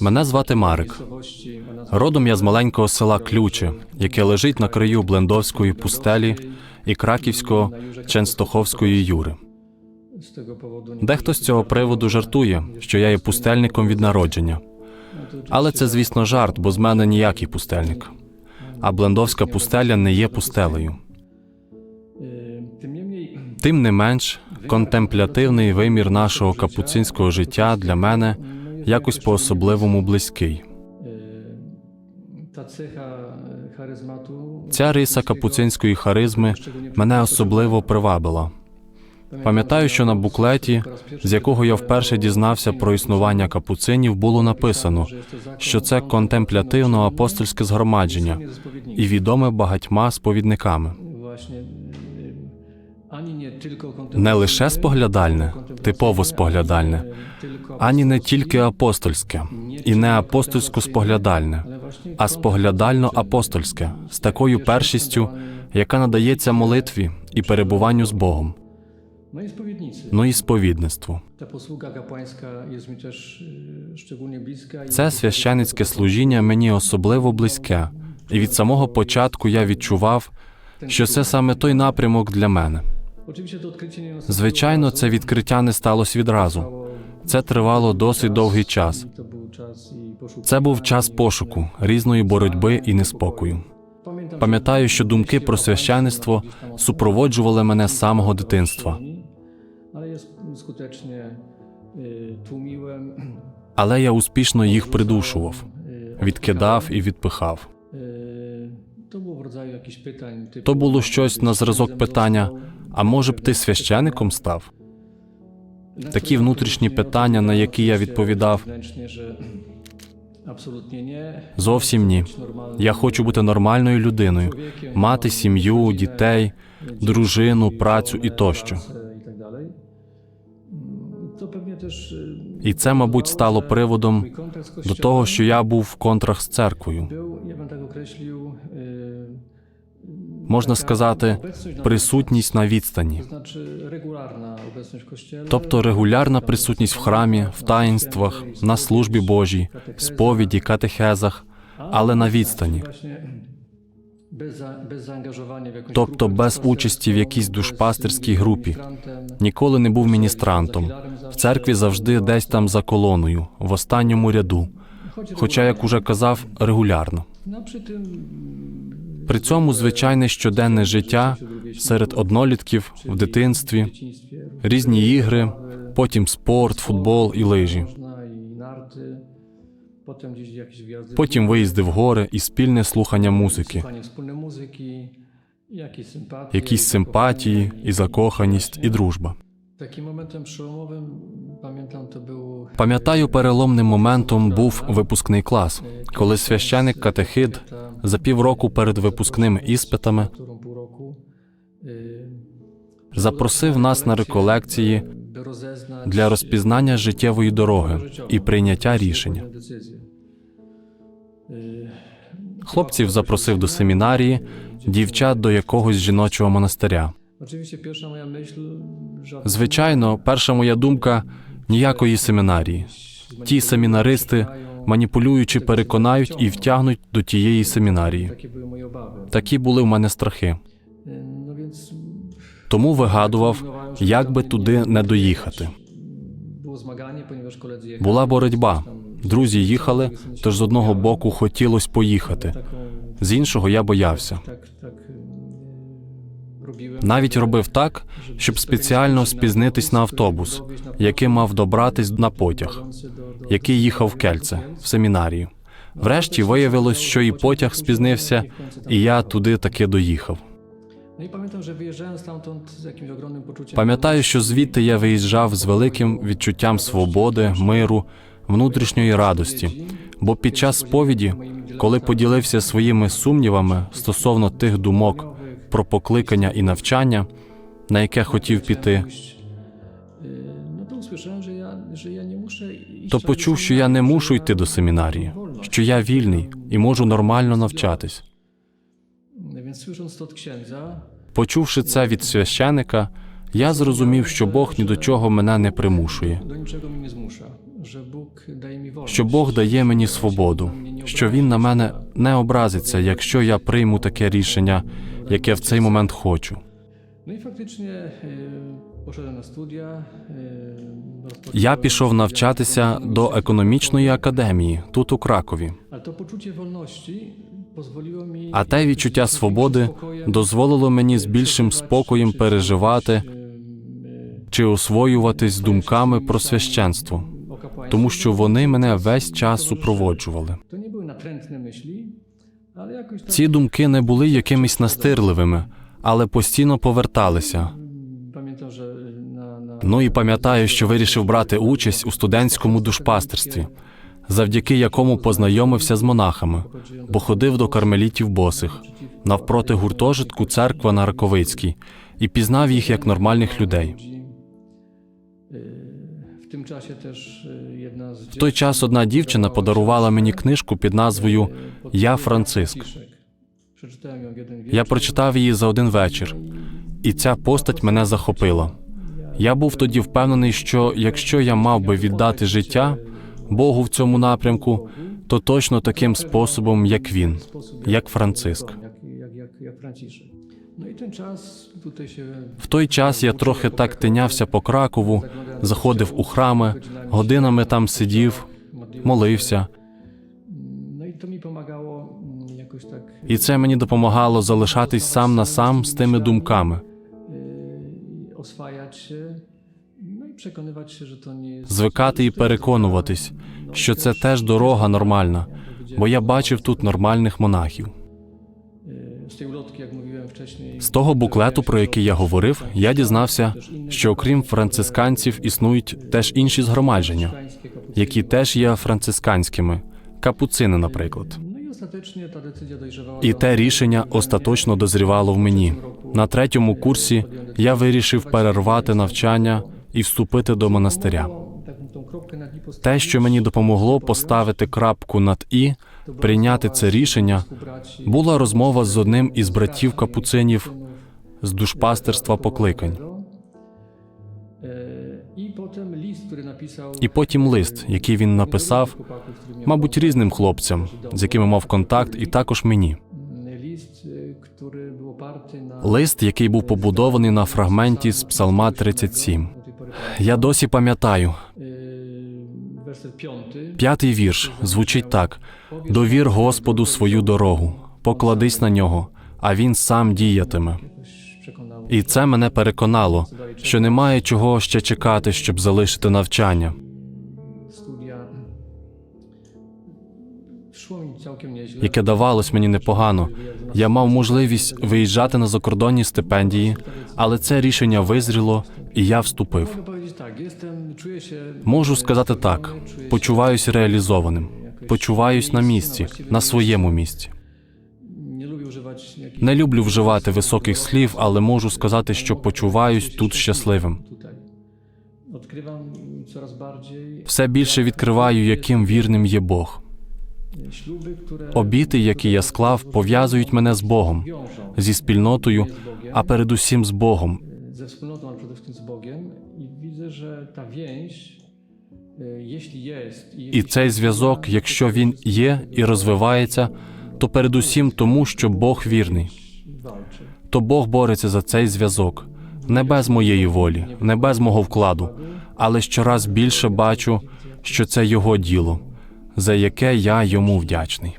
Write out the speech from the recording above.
Мене звати Марик. Родом я з маленького села Ключе, яке лежить на краю Блендовської пустелі і Краківського Ченстоховської юри. Дехто з цього приводу жартує, що я є пустельником від народження. Але це, звісно, жарт, бо з мене ніякий пустельник. А Блендовська пустеля не є пустелею. Niemniej Тим не менш, контемплятивний вимір нашого капуцинського життя для мене якось близький. ta cecha e, Ця риса капуцинської харизми мене особливо привабила. Пам'ятаю, що на буклеті, з якого я вперше дізнався про існування капуцинів, було написано, що це контемплятивно-апостольське згромадження і відоме багатьма сповідниками. Не лише споглядальне, типово споглядальне, ані не тільки апостольське, і не апостольсько-споглядальне, ale właśnie а споглядально-апостольське з такою першістю, яка надається молитві і перебуванню з Богом, ну і сповідництву. Це священицьке служіння мені особливо близьке, і від самого початку я відчував, що це саме той напрямок для мене. Звичайно, це відкриття не сталося відразу. Це тривало досить довгий час. Це був час пошуку, різної боротьби і неспокою. Пам'ятаю, що думки про священництво супроводжували мене з самого дитинства, але я успішно їх придушував, відкидав і відпихав. То було щось на зразок питання: а може б ти священиком став? Такі внутрішні питання, на які я відповідав, зовсім ні. Я хочу бути нормальною людиною, мати сім'ю, дітей, дружину, працю і тощо. І це, мабуть, стало приводом до того, що я був в контрах з церквою. Можна сказати, присутність на відстані, тобто регулярна присутність в храмі, в таїнствах, на службі Божій, сповіді, катехезах, але на відстані, тобто без участі в якійсь душпастерській групі. Ніколи не був міністрантом. В церкві завжди десь там за колоною, в останньому ряду. Хоча, як уже казав, регулярно. При цьому звичайне щоденне життя серед однолітків в дитинстві, різні ігри, потім спорт, футбол і лижі. Потім виїзди в гори і спільне слухання музики, якісь симпатії і закоханість, і дружба. Пам'ятаю, переломним моментом був випускний клас, коли священик катехид за півроку перед випускними іспитами запросив нас на реколекції для розпізнання життєвої дороги і прийняття рішення. Хлопців запросив до семінарії, дівчат до якогось жіночого монастиря. Звичайно, перша моя думка ніякої семінарії. Ті семінаристи, маніпулюючи, переконають і втягнуть до тієї семінарії. Такі були в мене страхи. Тому вигадував, як би туди не доїхати. Була боротьба. Друзі їхали, тож з одного боку хотілося поїхати, з іншого я боявся. Навіть робив так, щоб спеціально спізнитись на автобус, який мав добратись на потяг, який їхав в Кельце в семінарію. Врешті виявилось, що і потяг спізнився, і я туди таки доїхав. Пам'ятаю, що звідти я виїжджав з великим відчуттям свободи, миру, внутрішньої радості. Бо під час сповіді, коли поділився своїми сумнівами стосовно тих думок про покликання і навчання, на яке хотів піти, то почув, що я не мушу йти до семінарії, що я вільний і можу нормально навчатись. Почувши це від священика, я зрозумів, що Бог ні до чого мене не примушує, що Бог дає мені свободу, що Він на мене не образиться, якщо я прийму таке рішення, яке в цей момент хочу. Faktycznie y, poszedłem na studia. y, rozpocząłem- Я пішов навчатися до економічної академії тут у Кракові. А те відчуття свободи дозволило мені з більшим спокоєм переживати чи освоюватись думками про священство, тому що вони мене весь час супроводжували. Ці думки не були якимись настирливими, але постійно поверталися. Ну і пам'ятаю, що вирішив брати участь у студентському душпастерстві, завдяки якому познайомився з монахами, бо ходив до кармелітів босих навпроти гуртожитку церква на Раковицькій і пізнав їх як нормальних людей. В той час одна дівчина подарувала мені книжку під назвою Я Франциск. Я прочитав її за один вечір, і ця постать мене захопила. Я був тоді впевнений, що якщо я мав би віддати життя Богу в цьому напрямку, то точно таким способом, як він, як Франциск. В той час я трохи так тинявся по Кракову, заходив у храми, годинами там сидів, молився, mm, і це мені допомагало залишатись сам на сам з тими думками, звикати і переконуватись, що це теж дорога нормальна, бо я бачив тут нормальних монахів. З того буклету, про який я говорив, я дізнався, що окрім францисканців існують теж інші згромадження, які теж є францисканськими, капуцини, наприклад. Decyzja. І те рішення остаточно дозрівало в мені. На третьому курсі я вирішив перервати навчання і вступити до монастиря. Те, що мені допомогло поставити крапку над і, прийняти це рішення, була розмова з одним із братів капуцинів з душпастерства покликань. List. І потім лист, який він написав, мабуть, різним хлопцям, з якими мав контакт, і також мені. na. Лист, який був побудований на фрагменті з Псалма 37. Do tej Я досі пам'ятаю. П'ятий вірш звучить так: довір Господу свою дорогу, покладись на нього, а він сам діятиме. І це мене переконало, що немає чого ще чекати, щоб залишити навчання. Яке давалось мені непогано. Я мав можливість виїжджати на закордонні стипендії, але це рішення визріло, і я вступив. Можу сказати так: почуваюсь реалізованим, почуваюсь на місці, на своєму місці. Не люблю вживати високих слів, але можу сказати, що почуваюсь тут щасливим. Все більше відкриваю, яким вірним є Бог. Обіти, які я склав, пов'язують мене з Богом, зі спільнотою, а передусім з Богом. Ze wspólnotą, ale przede wszystkim z Bogiem i widzę, że ta więź, І цей зв'язок, якщо він є і розвивається, то передусім тому, що Бог вірний. То Бог бореться за цей зв'язок не без моєї волі, не без мого вкладу, але щораз більше бачу, що це його діло, за яке я йому вдячний.